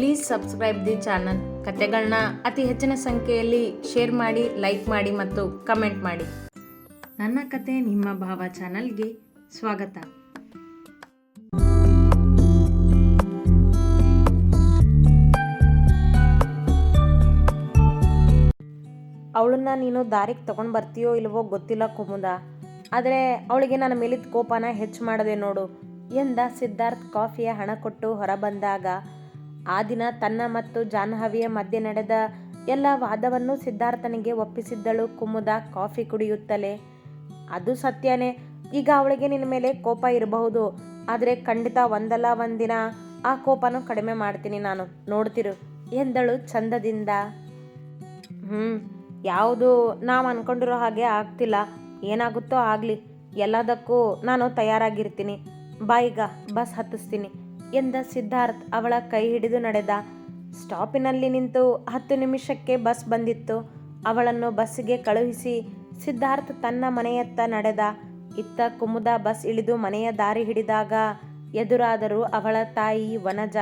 Please subscribe the channel ಕತೆಗಳನ್ನ ಅತಿ ಹೆಚ್ಚಿನ ಸಂಖ್ಯೆಯಲ್ಲಿ ಶೇರ್ ಮಾಡಿ ಲೈಕ್ ಮಾಡಿ ಮತ್ತು ಕಮೆಂಟ್ ಮಾಡಿ. ನನ್ನ ಕತೆ ನಿಮ್ಮ ಭಾವ ಚಾನಲ್ಗೆ ಸ್ವಾಗತ. ಅವಳನ್ನ ನೀನು ದಾರಿಗೆ ತಗೊಂಡು ಬರ್ತೀಯೋ ಇಲ್ವೋ ಗೊತ್ತಿಲ್ಲ ಕುಮುದ. ಆದರೆ ಅವಳಿಗೆ ನನ್ನ ಮೇಲಿದ್ದ ಕೋಪನ ಹೆಚ್ಚು ಮಾಡದೆ ನೋಡು. ಎಂದ ಸಿದ್ಧಾರ್ಥ್ ಕಾಫಿಯ ಹಣ ಕೊಟ್ಟು ಹೊರಬಂದಾಗ ಆ ದಿನ ತನ್ನ ಮತ್ತು ಜಾಹ್ನವಿಯ ಮಧ್ಯೆ ನಡೆದ ಎಲ್ಲ ವಾದವನ್ನು ಸಿದ್ಧಾರ್ಥನಿಗೆ ಒಪ್ಪಿಸಿದ್ದಳು. ಕುಮುದ ಕಾಫಿ ಕುಡಿಯುತ್ತಲೇ. ಅದು ಸತ್ಯನೇ. ಈಗ ಅವಳಿಗೆ ನಿನ್ನ ಮೇಲೆ ಕೋಪ ಇರಬಹುದು. ಆದರೆ ಖಂಡಿತ ಒಂದಲ್ಲ ಒಂದಿನ ಆ ಕೋಪನೂ ಕಡಿಮೆ ಮಾಡ್ತೀನಿ ನಾನು. ನೋಡ್ತಿರು ಎಂದಳು ಚಂದದಿಂದ. ಹ್ಞೂ ಯಾವುದು ನಾವು ಅನ್ಕೊಂಡಿರೋ ಹಾಗೆ ಆಗ್ತಿಲ್ಲ. ಏನಾಗುತ್ತೋ ಆಗಲಿ. ಎಲ್ಲದಕ್ಕೂ ನಾನು ತಯಾರಾಗಿರ್ತೀನಿ. ಬಾಯಿಗ ಬಸ್ ಹತ್ತಿಸ್ತೀನಿ. ಎಂದ ಸಿದ್ಧಾರ್ಥ್ ಅವಳ ಕೈ ಹಿಡಿದು ನಡೆದ. ಸ್ಟಾಪಿನಲ್ಲಿ ನಿಂತು ಹತ್ತು ನಿಮಿಷಕ್ಕೆ ಬಸ್ ಬಂದಿತ್ತು. ಅವಳನ್ನು ಬಸ್ಸಿಗೆ ಕಳುಹಿಸಿ ಸಿದ್ಧಾರ್ಥ್ ತನ್ನ ಮನೆಯತ್ತ ನಡೆದ. ಇತ್ತ ಕುಮುದ ಬಸ್ ಇಳಿದು ಮನೆಯ ದಾರಿ ಹಿಡಿದಾಗ ಎದುರಾದರು ಅವಳ ತಾಯಿ ವನಜ,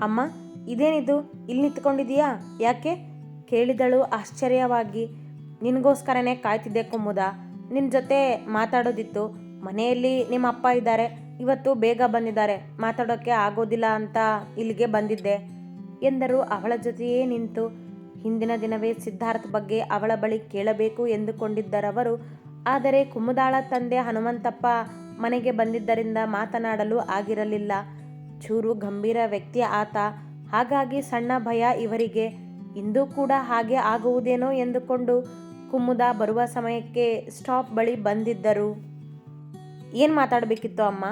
ಅಮ್ಮ, ಇದೇನಿದು? ಇಲ್ಲಿ ನಿಂತ್ಕೊಂಡಿದೀಯಾ ಯಾಕೆ? ಕೇಳಿದಳು ಆಶ್ಚರ್ಯವಾಗಿ. ನಿನಗೋಸ್ಕರನೇ ಕಾಯ್ತಿದ್ದೆ ಕುಮುದ. ನಿನ್ನ ಜೊತೆ ಮಾತಾಡೋದಿತ್ತು. ಮನೆಯಲ್ಲಿ ನಿಮ್ಮ ಅಪ್ಪ ಇದ್ದಾರೆ. ಇವತ್ತು ಬೇಗ ಬಂದಿದ್ದಾರೆ. ಮಾತಾಡೋಕ್ಕೆ ಆಗೋದಿಲ್ಲ ಅಂತ ಇಲ್ಲಿಗೆ ಬಂದಿದ್ದೆ ಎಂದರು. ಅವಳ ಜೊತೆಯೇ ನಿಂತು ಹಿಂದಿನ ದಿನವೇ ಸಿದ್ಧಾರ್ಥ್ ಬಗ್ಗೆ ಅವಳ ಬಳಿ ಕೇಳಬೇಕು ಎಂದುಕೊಂಡಿದ್ದರವರು. ಆದರೆ ಕುಮುದಾಳ ತಂದೆ ಹನುಮಂತಪ್ಪ ಮನೆಗೆ ಬಂದಿದ್ದರಿಂದ ಮಾತನಾಡಲು ಆಗಿರಲಿಲ್ಲ. ಚೂರು ಗಂಭೀರ ವ್ಯಕ್ತಿ ಆತ. ಹಾಗಾಗಿ ಸಣ್ಣ ಭಯ ಇವರಿಗೆ. ಇಂದು ಕೂಡ ಹಾಗೆ ಆಗುವುದೇನೋ ಎಂದುಕೊಂಡು ಕುಮುದ ಬರುವ ಸಮಯಕ್ಕೆ ಸ್ಟಾಪ್ ಬಳಿ ಬಂದಿದ್ದರು. ಏನು ಮಾತಾಡಬೇಕಿತ್ತು ಅಮ್ಮ?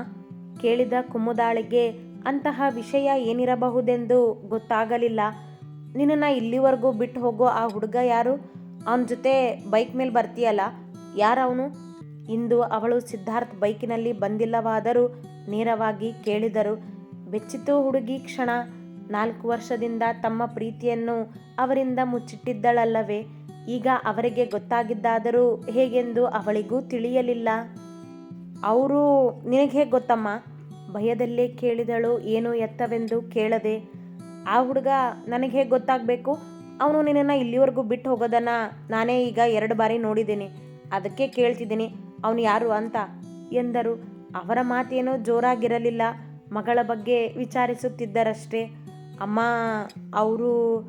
ಕೇಳಿದ ಕುಮುದಾಳಿಗೆ ಅಂತಹ ವಿಷಯ ಏನಿರಬಹುದೆಂದು ಗೊತ್ತಾಗಲಿಲ್ಲ. ನಿನ್ನನ್ನು ಇಲ್ಲಿವರೆಗೂ ಬಿಟ್ಟು ಹೋಗೋ ಆ ಹುಡುಗ ಯಾರು? ಅವನ ಜೊತೆ ಬೈಕ್ ಮೇಲೆ ಬರ್ತೀಯಲ್ಲ, ಯಾರವನು? ಇಂದು ಅವಳು ಸಿದ್ಧಾರ್ಥ್ ಬೈಕಿನಲ್ಲಿ ಬಂದಿಲ್ಲವಾದರೂ ನೇರವಾಗಿ ಕೇಳಿದರು. ಬೆಚ್ಚಿತು ಹುಡುಗಿ ಕ್ಷಣ. ನಾಲ್ಕು ವರ್ಷದಿಂದ ತಮ್ಮ ಪ್ರೀತಿಯನ್ನು ಅವರಿಂದ ಮುಚ್ಚಿಟ್ಟಿದ್ದಳಲ್ಲವೇ? ಈಗ ಅವರಿಗೆ ಗೊತ್ತಾಗಿದ್ದಾದರೂ ಹೇಗೆಂದು ಅವಳಿಗೂ ತಿಳಿಯಲಿಲ್ಲ. ಅವರು ನಿನಗೆ ಹೇಗೆ ಗೊತ್ತಮ್ಮ? ಭಯದಲ್ಲೇ ಕೇಳಿದಳು, ಏನು ಎತ್ತವೆಂದು ಕೇಳದೆ. ಆ ಹುಡುಗ ನನಗೆ ಹೇಗೆ ಗೊತ್ತಾಗಬೇಕು? ಅವನು ನಿನ್ನನ್ನು ಇಲ್ಲಿವರೆಗೂ ಬಿಟ್ಟು ಹೋಗೋದನ್ನು ನಾನೇ ಈಗ ಎರಡು ಬಾರಿ ನೋಡಿದ್ದೀನಿ. ಅದಕ್ಕೆ ಕೇಳ್ತಿದ್ದೀನಿ, ಅವನು ಯಾರು ಅಂತ. ಎಂದರು, ಅವರ ಮಾತೇನೋ ಜೋರಾಗಿರಲಿಲ್ಲ. ಮಗಳ ಬಗ್ಗೆ ವಿಚಾರಿಸುತ್ತಿದ್ದರಷ್ಟೇ. ಅಮ್ಮ, ಅವರು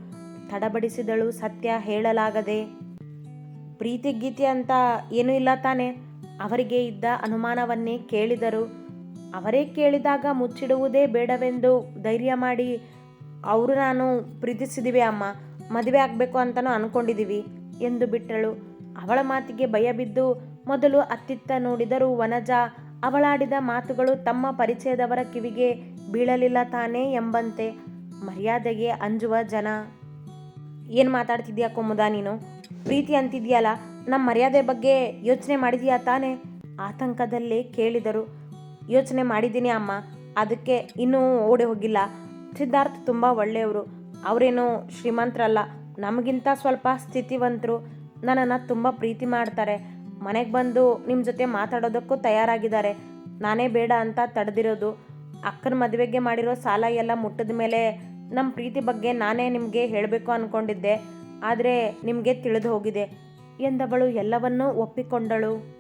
ತಡಬಡಿಸಿದಳು ಸತ್ಯ ಹೇಳಲಾಗದೆ. ಪ್ರೀತಿ ಗೀತೆ ಅಂತ ಏನೂ ಇಲ್ಲ ತಾನೆ? ಅವರಿಗೆ ಇದ್ದ ಅನುಮಾನವನ್ನೇ ಕೇಳಿದರು. ಅವರೇ ಕೇಳಿದಾಗ ಮುಚ್ಚಿಡುವುದೇ ಬೇಡವೆಂದು ಧೈರ್ಯ ಮಾಡಿ, ಅವರು ನಾನು ಪ್ರೀತಿಸಿದಿವಿ ಅಮ್ಮ, ಮದುವೆ ಆಗಬೇಕು ಅಂತಲೂ ಅಂದ್ಕೊಂಡಿದ್ದೀವಿ ಎಂದು ಬಿಟ್ಟಳು. ಅವಳ ಮಾತಿಗೆ ಭಯ ಬಿದ್ದು ಮೊದಲು ಅತ್ತಿತ್ತ ನೋಡಿದರು ವನಜ ಅವಳಾಡಿದ ಮಾತುಗಳು ತಮ್ಮ ಪರಿಚಯದವರ ಕಿವಿಗೆ ಬೀಳಲಿಲ್ಲ ತಾನೇ ಎಂಬಂತೆ ಮರ್ಯಾದೆಗೆ ಅಂಜುವ ಜನ. ಏನು ಮಾತಾಡ್ತಿದ್ಯಾ ಕುಮುದ ನೀನು? ಪ್ರೀತಿ ಅಂತಿದ್ಯಲ್ಲ ನಮ್ಮ ಮರ್ಯಾದೆ ಬಗ್ಗೆ ಯೋಚನೆ ಮಾಡಿದೀಯಾ ತಾನೇ? ಆತಂಕದಲ್ಲಿ ಕೇಳಿದರು. ಯೋಚನೆ ಮಾಡಿದ್ದೀನಿ ಅಮ್ಮ. ಅದಕ್ಕೆ ಇನ್ನೂ ಓಡಿ ಹೋಗಿಲ್ಲ. ಸಿದ್ಧಾರ್ಥ್ ತುಂಬ ಒಳ್ಳೆಯವರು. ಅವರೇನು ಶ್ರೀಮಂತರಲ್ಲ. ನಮಗಿಂತ ಸ್ವಲ್ಪ ಸ್ಥಿತಿವಂತರು. ನನ್ನನ್ನು ತುಂಬ ಪ್ರೀತಿ ಮಾಡ್ತಾರೆ. ಮನೆಗೆ ಬಂದು ನಿಮ್ಮ ಜೊತೆ ಮಾತಾಡೋದಕ್ಕೂ ತಯಾರಾಗಿದ್ದಾರೆ. ನಾನೇ ಬೇಡ ಅಂತ ತಡೆದಿರೋದು. ಅಕ್ಕನ ಮದುವೆಗೆ ಮಾಡಿರೋ ಸಾಲ ಎಲ್ಲ ಮುಟ್ಟಿದ ಮೇಲೆ ನಮ್ಮ ಪ್ರೀತಿ ಬಗ್ಗೆ ನಾನೇ ನಿಮಗೆ ಹೇಳಬೇಕು ಅಂದ್ಕೊಂಡಿದ್ದೆ ಆದರೆ ನಿಮಗೆ ತಿಳಿದು ಹೋಗಿದೆ. ಎಂದವಳು ಎಲ್ಲವನ್ನೂ ಒಪ್ಪಿಕೊಂಡಳು.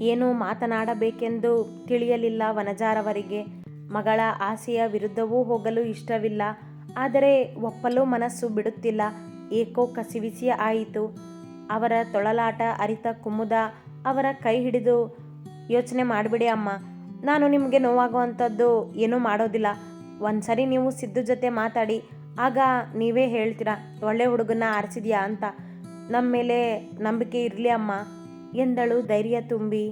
ಏನು ಮಾತನಾಡಬೇಕೆಂದು ತಿಳಿಯಲಿಲ್ಲ ವನಜಾರವರಿಗೆ. ಮಗಳ ಆಸೆಯ ವಿರುದ್ಧವೂ ಹೋಗಲು ಇಷ್ಟವಿಲ್ಲ. ಆದರೆ ಒಪ್ಪಲು ಮನಸ್ಸು ಬಿಡುತ್ತಿಲ್ಲ. ಏಕೋ ಕಸಿವಿಸಿ ಆಯಿತು. ಅವರ ತೊಳಲಾಟ ಅರಿತ ಕುಮುದ ಅವರ ಕೈ ಹಿಡಿದು, ಯೋಚನೆ ಮಾಡಿಬಿಡಿ ಅಮ್ಮ, ನಾನು ನಿಮಗೆ ನೋವಾಗುವಂಥದ್ದು ಏನೂ ಮಾಡೋದಿಲ್ಲ. ಒಂದ್ಸರಿ ನೀವು ಸಿದ್ದು ಜೊತೆ ಮಾತಾಡಿ, ಆಗ ನೀವೇ ಹೇಳ್ತೀರಾ, ಒಳ್ಳೆ ಹುಡುಗನ ಆರಿಸಿದ್ಯಾ ಅಂತ. ನಮ್ಮ ಮೇಲೆ ನಂಬಿಕೆ ಇರಲಿ ಅಮ್ಮ, ಎಂದಳು ಧೈರ್ಯ ತುಂಬಿ.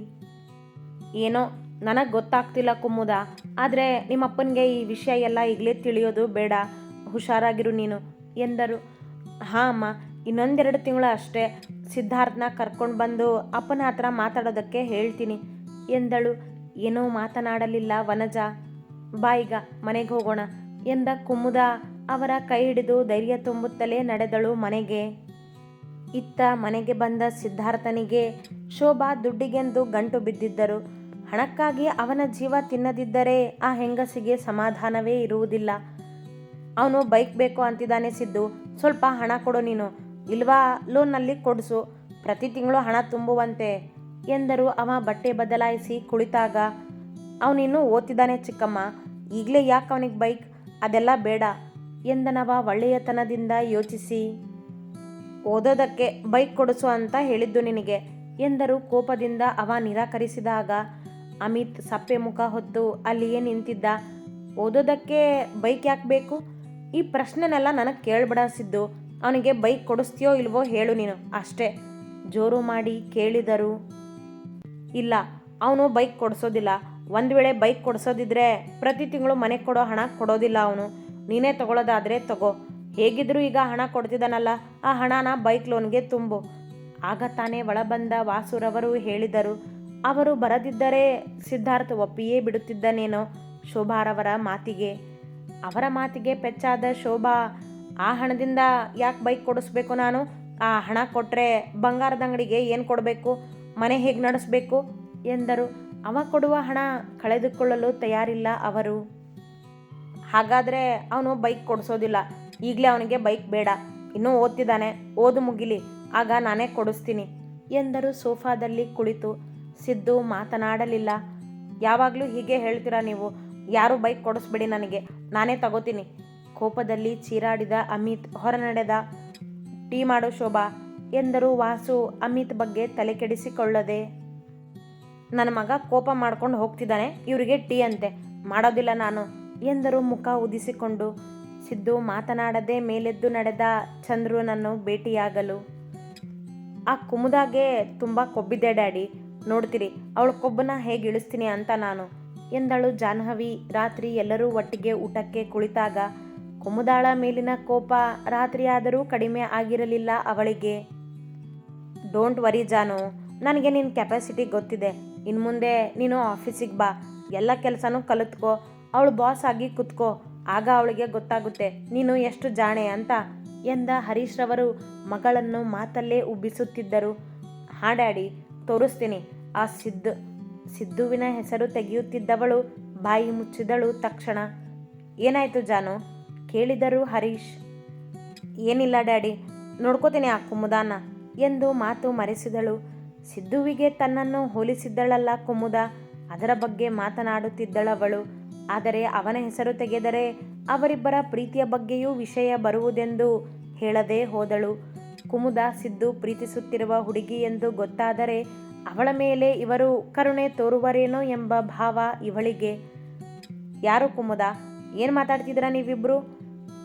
ಏನೋ, ನನಗೆ ಗೊತ್ತಾಗ್ತಿಲ್ಲ ಕುಮ್ಮುದ ಆದರೆ ನಿಮ್ಮಪ್ಪನಿಗೆ ಈ ವಿಷಯ ಎಲ್ಲ ಈಗಲೇ ತಿಳಿಯೋದು ಬೇಡ, ಹುಷಾರಾಗಿರು ನೀನು, ಎಂದರು. ಹಾಂ ಅಮ್ಮ, ಇನ್ನೊಂದೆರಡು ತಿಂಗಳು ಅಷ್ಟೇ, ಸಿದ್ಧಾರ್ಥನ ಕರ್ಕೊಂಡು ಬಂದು ಅಪ್ಪನ ಹತ್ರ ಮಾತಾಡೋದಕ್ಕೆ ಹೇಳ್ತೀನಿ, ಎಂದಳು. ಏನೂ ಮಾತನಾಡಲಿಲ್ಲ ವನಜ. ಬಾಯಿಗ ಮನೆಗೆ ಹೋಗೋಣ, ಎಂದ ಕುಮುದ ಅವರ ಕೈ ಹಿಡಿದು ಧೈರ್ಯ ತುಂಬುತ್ತಲೇ ನಡೆದಳು ಮನೆಗೆ. ಇತ್ತ ಮನೆಗೆ ಬಂದ ಸಿದ್ಧಾರ್ಥನಿಗೆ ಶೋಭಾ ದುಡ್ಡಿಗೆಂದು ಗಂಟು ಬಿದ್ದಿದ್ದರು. ಹಣಕ್ಕಾಗಿ ಅವನ ಜೀವ ತಿನ್ನದಿದ್ದರೆ ಆ ಹೆಂಗಸಿಗೆ ಸಮಾಧಾನವೇ ಇರುವುದಿಲ್ಲ. ಅವನು ಬೈಕ್ ಬೇಕು ಅಂತಿದ್ದಾನೆ ಸಿದ್ದು. ಸ್ವಲ್ಪ ಹಣ ಕೊಡು ನೀನು. ಇಲ್ವಾ? ಲೋನ್ನಲ್ಲಿ ಕೊಡಿಸು. ಪ್ರತಿ ತಿಂಗಳು ಹಣ ತುಂಬುವಂತೆ ಎಂದರು. ಅವ ಬಟ್ಟೆ ಬದಲಾಯಿಸಿ ಕುಳಿತಾಗ. ಅವನಿನ್ನು ಓದ್ತಿದ್ದಾನೆ ಚಿಕ್ಕಮ್ಮ. ಈಗಲೇ ಯಾಕೆ ಅವನಿಗೆ ಬೈಕ್? ಅದೆಲ್ಲ ಬೇಡ ಎಂದನವ ಒಳ್ಳೆಯತನದಿಂದ ಯೋಚಿಸಿ. ಓದೋದಕ್ಕೆ ಬೈಕ್ ಕೊಡಿಸು ಅಂತ ಹೇಳಿದ್ದು ನಿನಗೆ? ಎಂದರು. ಕೋಪದಿಂದ ಅವ ನಿರಾಕರಿಸಿದಾಗ ಅಮಿತ್ ಸಪ್ಪೆ ಮುಖ ಹೊತ್ತು ಅಲ್ಲಿಯೇ ನಿಂತಿದ್ದ. ಓದೋದಕ್ಕೆ ಬೈಕ್ ಯಾಕೆ ಬೇಕು? ಈ ಪ್ರಶ್ನೆನೆಲ್ಲ ನನಗೆ ಕೇಳಬಿಡಿಸಿದ್ದು ಅವನಿಗೆ ಬೈಕ್ ಕೊಡಿಸ್ತೀಯೋ ಇಲ್ವೋ ಹೇಳು ನೀನು. ಅಷ್ಟೇ. ಜೋರು ಮಾಡಿ ಕೇಳಿದರು. ಇಲ್ಲ, ಅವನು ಬೈಕ್ ಕೊಡಿಸೋದಿಲ್ಲ. ಒಂದು ವೇಳೆ ಬೈಕ್ ಕೊಡಿಸೋದಿದ್ರೆ ಪ್ರತಿ ತಿಂಗಳು ಮನೆಗೆ ಕೊಡೋ ಹಣ ಕೊಡೋದಿಲ್ಲ ಅವನು. ನೀನೇ ತಗೊಳ್ಳೋದಾದರೆ ತಗೋ. ಹೇಗಿದ್ರೂ ಈಗ ಹಣ ಕೊಡ್ತಿದ್ದಾನಲ್ಲ, ಆ ಹಣನ ಬೈಕ್ ಲೋನ್ಗೆ ತುಂಬು. ಆಗ ತಾನೇ ಒಳಬಂದ ವಾಸುರವರು ಹೇಳಿದರು, ಅವರು ಬರದಿದ್ದರೆ ಸಿದ್ಧಾರ್ಥ ಒಪ್ಪಿಯೇ ಬಿಡುತ್ತಿದ್ದನೇನೋ? ಶೋಭಾರವರ ಮಾತಿಗೆ. ಅವರ ಮಾತಿಗೆ ಪೆಚ್ಚಾದ ಶೋಭಾ, ಆ ಹಣದಿಂದ ಯಾಕೆ ಬೈಕ್ ಕೊಡಿಸ್ಬೇಕು ನಾನು? ಆ ಹಣ ಕೊಟ್ಟರೆ ಬಂಗಾರದ ಅಂಗಡಿಗೆ ಏನು ಕೊಡಬೇಕು? ಮನೆ ಹೇಗೆ ನಡೆಸಬೇಕು? ಎಂದರು. ಅವ ಕೊಡುವ ಹಣ ಕಳೆದುಕೊಳ್ಳಲು ತಯಾರಿಲ್ಲ ಅವರು. ಹಾಗಾದರೆ ಅವನು ಬೈಕ್ ಕೊಡಿಸೋದಿಲ್ಲ. ಈಗಲೇ ಅವನಿಗೆ ಬೈಕ್ ಬೇಡ. ಇನ್ನೂ ಓದ್ತಿದ್ದಾನೆ. ಓದು ಮುಗಿಲಿ. ಆಗ ನಾನೇ ಕೊಡಿಸ್ತೀನಿ. ಎಂದರು ಸೋಫಾದಲ್ಲಿ ಕುಳಿತು. ಸಿದ್ದು ಮಾತನಾಡಲಿಲ್ಲ. ಯಾವಾಗಲೂ ಹೀಗೆ ಹೇಳ್ತೀರಾ ನೀವು? ಯಾರು ಬೈಕ್ ಕೊಡಿಸ್ಬೇಡಿ ನನಗೆ. ನಾನೇ ತಗೋತೀನಿ. ಕೋಪದಲ್ಲಿ ಚೀರಾಡಿದ ಅಮಿತ್ ಹೊರ ನಡೆದ ಟೀ ಮಾಡು ಶೋಭಾ ಎಂದರು ವಾಸು ಅಮಿತ್ ಬಗ್ಗೆ ತಲೆ ಕೆಡಿಸಿಕೊಳ್ಳದೆ. ನನ್ನ ಮಗ ಕೋಪ ಮಾಡ್ಕೊಂಡು ಹೋಗ್ತಿದ್ದಾನೆ. ಇವರಿಗೆ ಟೀ ಅಂತೆ. ಮಾಡೋದಿಲ್ಲ ನಾನು ಎಂದರು ಮುಖ ಉದಿಸಿಕೊಂಡು. ಸಿದ್ದು ಮಾತನಾಡದೆ ಮೇಲೆದ್ದು ನಡೆದ ಚಂದ್ರುನನ್ನು ಭೇಟಿಯಾಗಲು. ಆ ಕುಮುದಾಗೆ ತುಂಬ ಕೊಬ್ಬಿದೆ, ಡ್ಯಾಡಿ. ನೋಡ್ತೀರಿ, ಅವಳ ಕೊಬ್ಬನ ಹೇಗೆ ಇಳಿಸ್ತೀನಿ ಅಂತ ನಾನು. ಎಂದಳು ಜಾಹ್ನವಿ. ರಾತ್ರಿ ಎಲ್ಲರೂ ಒಟ್ಟಿಗೆ ಊಟಕ್ಕೆ ಕುಳಿತಾಗ, ಕುಮುದಾಳ ಮೇಲಿನ ಕೋಪ ರಾತ್ರಿಯಾದರೂ ಕಡಿಮೆ ಆಗಿರಲಿಲ್ಲ ಅವಳಿಗೆ. ಡೋಂಟ್ ವರಿ ಜಾನು. ನನಗೆ ನಿನ್ನ ಕೆಪಾಸಿಟಿ ಗೊತ್ತಿದೆ. ಇನ್ನು ಮುಂದೆ ನೀನು ಆಫೀಸಿಗೆ ಬಾ. ಎಲ್ಲ ಕೆಲಸನೂ ಕಲಿತ್ಕೋ. ಅವಳು ಬಾಸ್ ಆಗಿ ಕುತ್ಕೋ. ಆಗ ಅವಳಿಗೆ ಗೊತ್ತಾಗುತ್ತೆ, ನೀನು ಎಷ್ಟು ಜಾಣೆ ಅಂತ. ಎಂದ ಹರೀಶ್ ರವರು ಮಗಳನ್ನು ಮಾತಲ್ಲೇ ಉಬ್ಬಿಸುತ್ತಿದ್ದರು. ಹಾಡಾಡಿ ತೋರಿಸ್ತೀನಿ. ಆ ಸಿದ್ದು, ಸಿದ್ದುವಿನ ಹೆಸರು ತೆಗೆಯುತ್ತಿದ್ದವಳು, ಬಾಯಿ ಮುಚ್ಚಿದಳು ತಕ್ಷಣ. ಏನಾಯ್ತು ಜಾನು? ಕೇಳಿದರು ಹರೀಶ್. ಏನಿಲ್ಲ ಡ್ಯಾಡಿ, ನೋಡ್ಕೋತೀನಿ ಆ ಕುಮುದಾನ ಎಂದು ಮಾತು ಮರೆಸಿದಳು. ಸಿದ್ದುವಿಗೆ ತನ್ನನ್ನು ಹೋಲಿಸಿದ್ದಳಲ್ಲ ಕುಮುದ, ಅದರ ಬಗ್ಗೆ ಮಾತನಾಡುತ್ತಿದ್ದಳವಳು. ಆದರೆ ಅವನ ಹೆಸರು ತೆಗೆದರೆ ಅವರಿಬ್ಬರ ಪ್ರೀತಿಯ ಬಗ್ಗೆಯೂ ವಿಷಯ ಬರುವುದೆಂದು ಹೇಳದೆ ಹೋದಳು. ಕುಮುದ ಸಿದ್ದು ಪ್ರೀತಿಸುತ್ತಿರುವ ಹುಡುಗಿ ಎಂದು ಗೊತ್ತಾದರೆ ಅವಳ ಮೇಲೆ ಇವರು ಕರುಣೆ ತೋರುವರೇನೋ ಎಂಬ ಭಾವ ಇವಳಿಗೆ. ಯಾರು ಕುಮುದ? ಏನು ಮಾತಾಡ್ತಿದ್ದೀರಾ ನೀವಿಬ್ರು?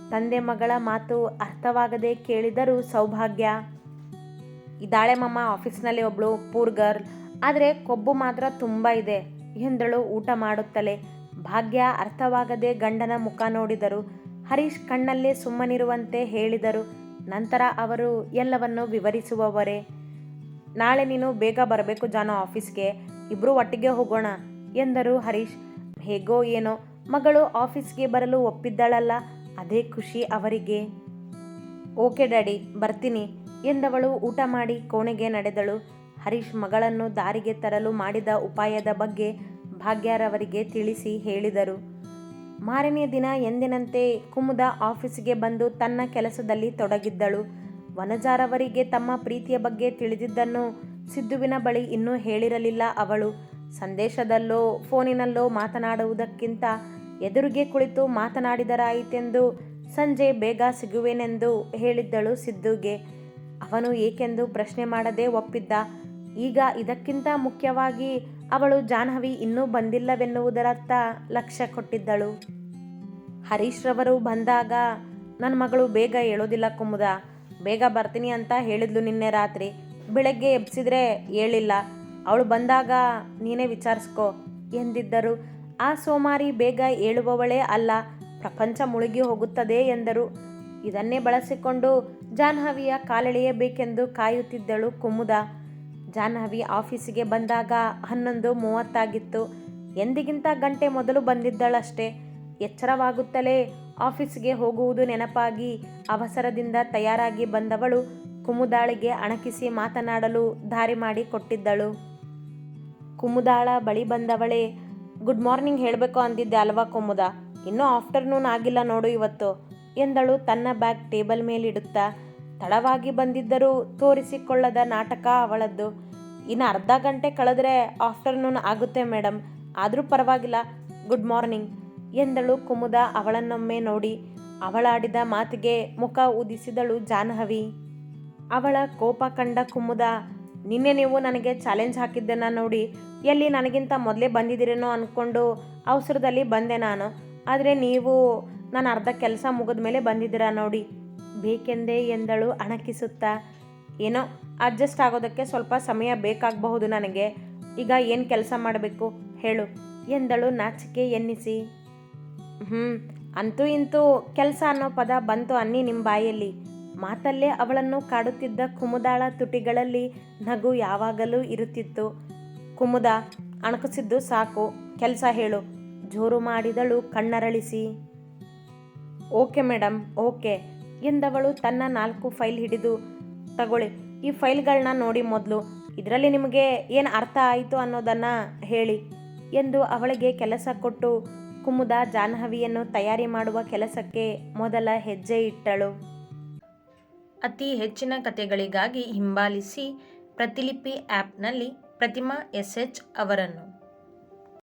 ತಂದೆ ಮಗಳ ಮಾತು ಅರ್ಥವಾಗದೆ ಕೇಳಿದರು ಸೌಭಾಗ್ಯ. ಇದ್ದಾಳೆ ಮಮ್ಮ ಆಫೀಸ್ನಲ್ಲಿ ಒಬ್ಳು, ಪೂರ್ ಗರ್ಲ್. ಆದರೆ ಕೊಬ್ಬು ಮಾತ್ರ ತುಂಬ ಇದೆ ಎಂದಳು ಊಟ ಮಾಡುತ್ತಲೇ. ಭಾಗ್ಯ ಅರ್ಥವಾಗದೆ ಗಂಡನ ಮುಖ ನೋಡಿದರು. ಹರೀಶ್ ಕಣ್ಣಲ್ಲೇ ಸುಮ್ಮನಿರುವಂತೆ ಹೇಳಿದರು, ನಂತರ ಅವರು ಎಲ್ಲವನ್ನು ವಿವರಿಸುವವರೇ? ನಾಳೆ ನೀನು ಬೇಗ ಬರಬೇಕು ಜಾನು ಆಫೀಸ್ಗೆ. ಇಬ್ಬರು ಒಟ್ಟಿಗೆ ಹೋಗೋಣ, ಎಂದರು ಹರೀಶ್. ಹೇಗೋ ಏನೋ, ಮಗಳು ಆಫೀಸ್ಗೆ ಬರಲು ಒಪ್ಪಿದ್ದಳಲ್ಲ, ಅದೇ ಖುಷಿ ಅವರಿಗೆ. ಓಕೆ ಡ್ಯಾಡಿ, ಬರ್ತೀನಿ, ಎಂದವಳು ಊಟ ಮಾಡಿ ಕೋಣೆಗೆ ನಡೆದಳು. ಹರೀಶ್ ಮಗಳನ್ನು ದಾರಿಗೆ ತರಲು ಮಾಡಿದ ಉಪಾಯದ ಬಗ್ಗೆ ಭಾಗ್ಯರವರಿಗೆ ತಿಳಿಸಿ ಹೇಳಿದರು. ಮಾರನೆಯ ದಿನ ಎಂದಿನಂತೆ ಕುಮುದ ಆಫೀಸಿಗೆ ಬಂದು ತನ್ನ ಕೆಲಸದಲ್ಲಿ ತೊಡಗಿದ್ದಳು. ವನಜಾರವರಿಗೆ ತಮ್ಮ ಪ್ರೀತಿಯ ಬಗ್ಗೆ ತಿಳಿದಿದ್ದನ್ನು ಸಿದ್ದುವಿನ ಬಳಿ ಇನ್ನೂ ಹೇಳಿರಲಿಲ್ಲ ಅವಳು. ಸಂದೇಶದಲ್ಲೋ, ಫೋನಿನಲ್ಲೋ ಮಾತನಾಡುವುದಕ್ಕಿಂತ ಎದುರಿಗೆ ಕುಳಿತು ಮಾತನಾಡಿದರಾಯಿತೆಂದು ಸಂಜೆ ಬೇಗ ಸಿಗುವೆನೆಂದು ಹೇಳಿದ್ದಳು ಸಿದ್ದುಗೆ. ಅವನು ಏಕೆಂದು ಪ್ರಶ್ನೆ ಮಾಡದೆ ಒಪ್ಪಿದ್ದ. ಈಗ ಇದಕ್ಕಿಂತ ಮುಖ್ಯವಾಗಿ ಅವಳು ಜಾಹ್ನವಿ ಇನ್ನೂ ಬಂದಿಲ್ಲವೆನ್ನುವುದರತ್ತ ಲಕ್ಷ್ಯ ಕೊಟ್ಟಿದ್ದಳು. ಹರೀಶ್ರವರು ಬಂದಾಗ, ನನ್ನ ಮಗಳು ಬೇಗ ಹೇಳೋದಿಲ್ಲ ಕುಮುದ. ಬೇಗ ಬರ್ತೀನಿ ಅಂತ ಹೇಳಿದ್ಲು ನಿನ್ನೆ ರಾತ್ರಿ. ಬೆಳಗ್ಗೆ ಎಬ್ಸಿದ್ರೆ ಹೇಳಿಲ್ಲ. ಅವಳು ಬಂದಾಗ, ನೀನೇ ವಿಚಾರಿಸ್ಕೋ ಎಂದಿದ್ದರು. ಆ ಸೋಮಾರಿ ಬೇಗ ಏಳುವವಳೇ ಅಲ್ಲ, ಪ್ರಪಂಚ ಮುಳುಗಿ ಹೋಗುತ್ತದೆ ಎಂದರು. ಇದನ್ನೇ ಬಳಸಿಕೊಂಡು ಜಾಹ್ನವಿಯ ಕಾಲೆಳೆಯಬೇಕೆಂದು ಕಾಯುತ್ತಿದ್ದಳು ಕುಮುದ. ಜಾಹ್ನವಿ ಆಫೀಸಿಗೆ ಬಂದಾಗ ಹನ್ನೊಂದು ಮೂವತ್ತಾಗಿತ್ತು. ಎಂದಿಗಿಂತ ಗಂಟೆ ಮೊದಲು ಬಂದಿದ್ದಳಷ್ಟೇ. ಎಚ್ಚರವಾಗುತ್ತಲೇ ಆಫೀಸಿಗೆ ಹೋಗುವುದು ನೆನಪಾಗಿ ಅವಸರದಿಂದ ತಯಾರಾಗಿ ಬಂದವಳು ಕುಮುದಾಳಿಗೆ ಅಣಕಿಸಿ ಮಾತನಾಡಲು ದಾರಿ ಮಾಡಿ ಕೊಟ್ಟಿದ್ದಳು. ಕುಮುದಾಳ ಬಳಿ ಬಂದವಳೇ, ಗುಡ್ ಮಾರ್ನಿಂಗ್ ಹೇಳಬೇಕು ಅಂದಿದ್ದೆ ಅಲ್ವಾ ಕುಮುದ? ಇನ್ನೂ ಆಫ್ಟರ್ನೂನ್ ಆಗಿಲ್ಲ ನೋಡು ಇವತ್ತು, ಎಂದಳು ತನ್ನ ಬ್ಯಾಗ್ ಟೇಬಲ್ ಮೇಲಿಡುತ್ತಾ. ತಡವಾಗಿ ಬಂದಿದ್ದರೂ ತೋರಿಸಿಕೊಳ್ಳದ ನಾಟಕ ಅವಳದ್ದು. ಇನ್ನು ಅರ್ಧ ಗಂಟೆ ಕಳೆದ್ರೆ ಆಫ್ಟರ್ನೂನ್ ಆಗುತ್ತೆ ಮೇಡಮ್ ಆದರೂ ಪರವಾಗಿಲ್ಲ. ಗುಡ್ ಮಾರ್ನಿಂಗ್ ಎಂದಳು ಕುಮುದ ಅವಳನ್ನೊಮ್ಮೆ ನೋಡಿ. ಅವಳಾಡಿದ ಮಾತಿಗೆ ಮುಖ ಉದಿಸಿದಳು ಜಾಹ್ನವಿ. ಅವಳ ಕೋಪ ಕಂಡ ಕುಮುದ, ನಿನ್ನೆ ನೀವು ನನಗೆ ಚಾಲೆಂಜ್ ಹಾಕಿದ್ದನ್ನು ನೋಡಿ. ಎಲ್ಲಿ ನನಗಿಂತ ಮೊದಲೇ ಬಂದಿದ್ದೀರೇನೋ ಅಂದ್ಕೊಂಡು ಅವಸರದಲ್ಲಿ ಬಂದೆ ನಾನು. ಆದರೆ ನೀವು ನಾನು ಅರ್ಧ ಕೆಲಸ ಮುಗಿದ ಮೇಲೆ ಬಂದಿದ್ದೀರಾ ನೋಡಿ. ಬೇಕೆಂದೇ ಎಂದಳು ಅಣಕಿಸುತ್ತಾ. ಏನೋ ಅಡ್ಜಸ್ಟ್ ಆಗೋದಕ್ಕೆ ಸ್ವಲ್ಪ ಸಮಯ ಬೇಕಾಗಬಹುದು ನನಗೆ. ಈಗ ಏನು ಕೆಲಸ ಮಾಡಬೇಕು? ಹೇಳು, ಎಂದಳು ನಾಚಿಕೆ ಎನ್ನಿಸಿ. ಹ್ಞೂ ಅಂತೂ ಇಂತೂ ಕೆಲಸ ಅನ್ನೋ ಪದ ಬಂತು ಅನ್ನಿ ನಿಮ್ಮ ಬಾಯಲ್ಲಿ. ಮಾತಲ್ಲೇ ಅವಳನ್ನು ಕಾಡುತ್ತಿದ್ದ ಕುಮುದಾಳ ತುಟಿಗಳಲ್ಲಿ ನಗು ಯಾವಾಗಲೂ ಇರುತ್ತಿತ್ತು. ಕುಮುದ, ಅಣಕಿಸಿದ್ದು ಸಾಕು, ಕೆಲಸ ಹೇಳು, ಜೋರು ಮಾಡಿದಳು ಕಣ್ಣರಳಿಸಿ. Okay madam okay. ಎಂದವಳು ತನ್ನ ನಾಲ್ಕು ಫೈಲ್ ಹಿಡಿದು, ತಗೊಳ್ಳಿ. ಈ ಫೈಲ್ಗಳನ್ನ ನೋಡಿ ಮೊದಲು, ಇದರಲ್ಲಿ ನಿಮಗೆ ಏನು ಅರ್ಥ ಆಯಿತು ಅನ್ನೋದನ್ನು ಹೇಳಿ ಎಂದು ಅವಳಿಗೆ ಕೆಲಸ ಕೊಟ್ಟು ಕುಮುದ ಜಾಹ್ನವಿಯನ್ನು ತಯಾರಿ ಮಾಡುವ ಕೆಲಸಕ್ಕೆ ಮೊದಲ ಹೆಜ್ಜೆ ಇಟ್ಟಳು. ಅತಿ ಹೆಚ್ಚಿನ ಕಥೆಗಳಿಗಾಗಿ ಹಿಂಬಾಲಿಸಿ ಪ್ರತಿಲಿಪಿ ಆ್ಯಪ್ನಲ್ಲಿ ಪ್ರತಿಮಾ ಎಸ್ ಎಚ್ ಅವರನ್ನು.